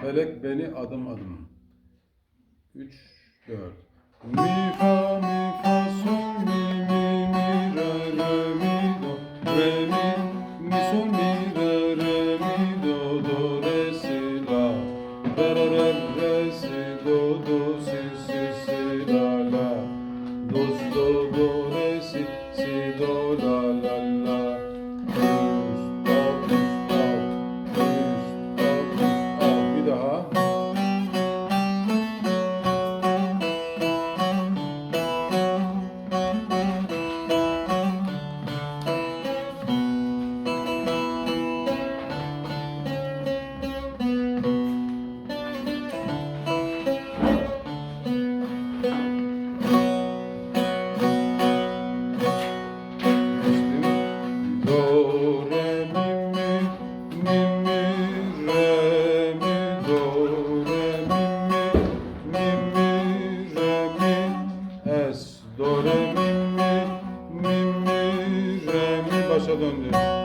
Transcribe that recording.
Felek beni adım adım. 3 4 Mi fa mi fa sol mi mi mi re re mi do re mi mi sol mi re re mi do do re si la. Re re re re si do do si si si la la. Do do do re si si do la Bir daha. Do, re, mi, mi, mi, re, mi, es, do, re, mi, mi, mi, re, mi, başa döndü.